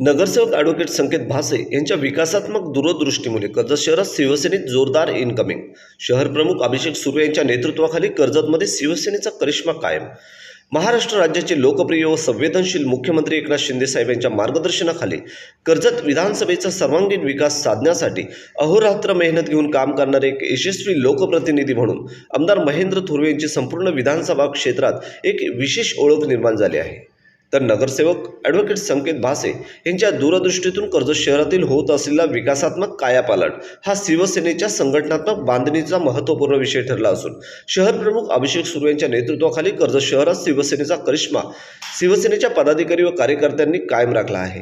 नगरसेवक ॲडव्होकेट संकेत भासे यांच्या विकासात्मक दूरदृष्टीमुळे कर्जत शहरात शिवसेनेत जोरदार इनकमिंग शहर प्रमुख अभिषेक सुर्वे यांच्या नेतृत्वाखाली कर्जतमध्ये शिवसेनेचा करिश्मा कायम. महाराष्ट्र राज्याचे लोकप्रिय व संवेदनशील मुख्यमंत्री एकनाथ शिंदेसाहेब यांच्या मार्गदर्शनाखाली कर्जत विधानसभेचा सर्वांगीण विकास साधण्यासाठी अहोरात्र मेहनत घेऊन काम करणारे एक यशस्वी लोकप्रतिनिधी म्हणून आमदार महेंद्र थोरवे यांची संपूर्ण विधानसभा क्षेत्रात एक विशेष ओळख निर्माण झाली आहे. तर नगरसेवक ॲडव्होकेट संकेत भासे यांच्या दूरदृष्टीतून कर्जत शहरातील होत असलेला विकासात्मक कायापालट हा शिवसेनेच्या संघटनात्मक बांधणीचा महत्त्वपूर्ण विषय ठरला असून शहरप्रमुख अभिषेक सुर्वे यांच्या नेतृत्वाखाली कर्जत शहरात शिवसेनेचा करिश्मा शिवसेनेच्या पदाधिकारी व कार्यकर्त्यांनी कायम राखला आहे.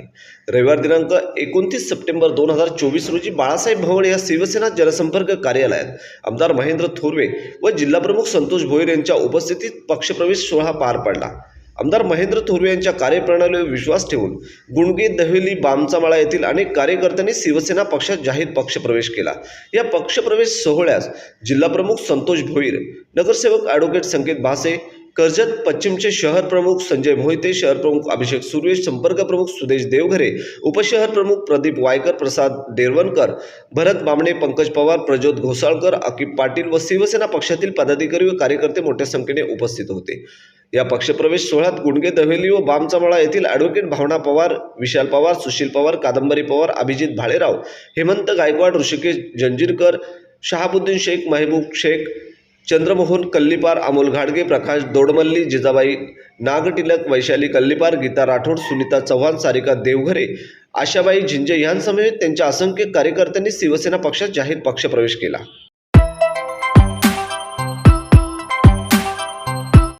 रविवार दिनांक एकोणतीस सप्टेंबर दोन हजार चोवीस रोजी बाळासाहेब भवन या शिवसेना जनसंपर्क कार्यालयात आमदार महेंद्र थोरवे व जिल्हाप्रमुख संतोष भोईर यांच्या उपस्थितीत पक्षप्रवेश सोहळा पार पडला. आमदार महेंद्र थोरवे यांच्या कार्यप्रणालीवर विश्वास ठेवून गुणगे दहेली बामचामाळा येथील अनेक कार्यकर्त्यांनी शिवसेना पक्षात जाहीर पक्षप्रवेश केला. या पक्षप्रवेश सोहळ्यास जिल्हाप्रमुख संतोष भोईर नगरसेवक ॲडव्होकेट संकेत भासे कर्जत पश्चिमचे शहर प्रमुख संजय मोहिते शहर प्रमुख अभिषेक सुरेश संपर्क प्रमुख सुदेश देवघरे उपशहर प्रमुख प्रदीप वायकर प्रसाद देरवणकर भरत बामणे पंकज पवार प्रज्योत घोसाळकर अकिब पाटील व शिवसेना पक्षातील पदाधिकारी व कार्यकर्ते मोठ्या संख्येने उपस्थित होते. या पक्षप्रवेश सोहळ्यात गुणगे दहेली व बामचामळा येथील ॲडव्होकेट भावना पवार विशाल पवार सुशील पवार कादंबरी पवार अभिजित भाळेराव हेमंत गायकवाड ऋषिकेश जंजीरकर शहाबुद्दीन शेख महबूब शेख चंद्रमोहन कल्लीपार अमोल घाडगे प्रकाश दोडमल्ली जिजाबाई नागटिलक वैशाली कल्लीपार गीता राठोड सुनीता चव्हाण सारिका देवघरे आशाबाई झिंजे यांसमवेत त्यांच्या असंख्य कार्यकर्त्यांनी शिवसेना पक्षात जाहीर पक्षप्रवेश केला.